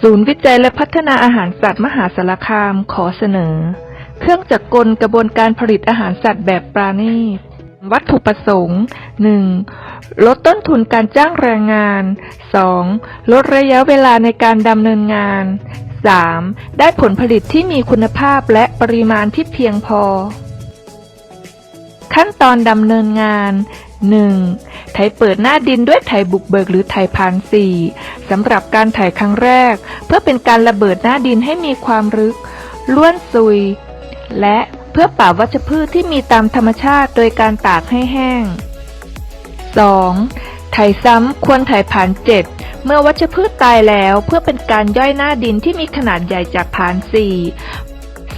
ศูนย์วิจัยและพัฒนาอาหารสัตว์มหาสารคามขอเสนอ เครื่องจักรกลกระบวนการผลิตอาหารสัตว์แบบปราณีตวัตถุประสงค์ 1. ลดต้นทุนการจ้างแรงงาน 2. ลดระยะเวลาในการดำเนินงาน 3. ได้ผลผลิตที่มีคุณภาพและปริมาณที่เพียงพอ ขั้นตอนดำเนินงาน 1. ไถเปิดหน้าดินด้วยไถบุกเบิกหรือไถพานสี่สำหรับการไถครั้งแรก เพื่อเป็นการระเบิดหน้าดินให้มีความลึกล้วนซุย และเพื่อปราวัชพืชที่มีตามธรรมชาติโดยการตากให้แห้ง 2. ไถซ้ำควรไถผ่านเจ็ดเมื่อวัชพืชตายแล้วเพื่อเป็นการย่อยหน้าดินที่มีขนาดใหญ่จากผ่านสี่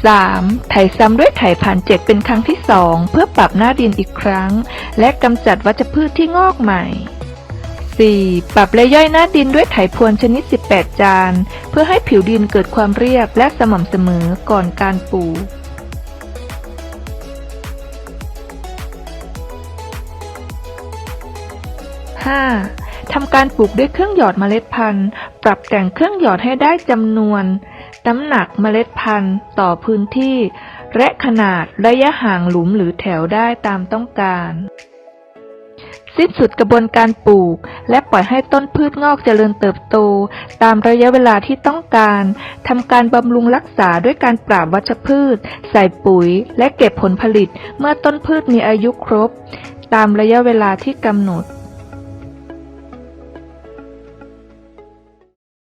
3. ไถซ้ำด้วยไถผ่านเจ็ดเป็นครั้งที่ สองเพื่อปรับหน้าดินอีกครั้ง และกำจัดวัชพืชที่งอกใหม่ 4. ปรับและย่อยหน้าดินด้วยไถพรวนชนิด 18 จาน เพื่อให้ผิวดินเกิดความเรียบและสม่ำเสมอก่อนการปลูก 5. ทำการปลูกด้วยเครื่องหยอดเมล็ดพันธุ์ ปรับแต่งเครื่องหยอดให้ได้จำนวน น้ำหนักเมล็ดพันธุ์ต่อพื้นที่ และขนาดระยะห่างหลุมหรือแถวได้ตามต้องการ สิ้นสุดกระบวนการปลูก และปล่อยให้ต้นพืชงอกเจริญเติบโต ตามระยะเวลาที่ต้องการทำการบำรุงรักษาด้วยการปราบวัชพืช ใส่ปุ๋ย และเก็บผลผลิตเมื่อต้นพืชมีอายุครบ ตามระยะเวลาที่กำหนด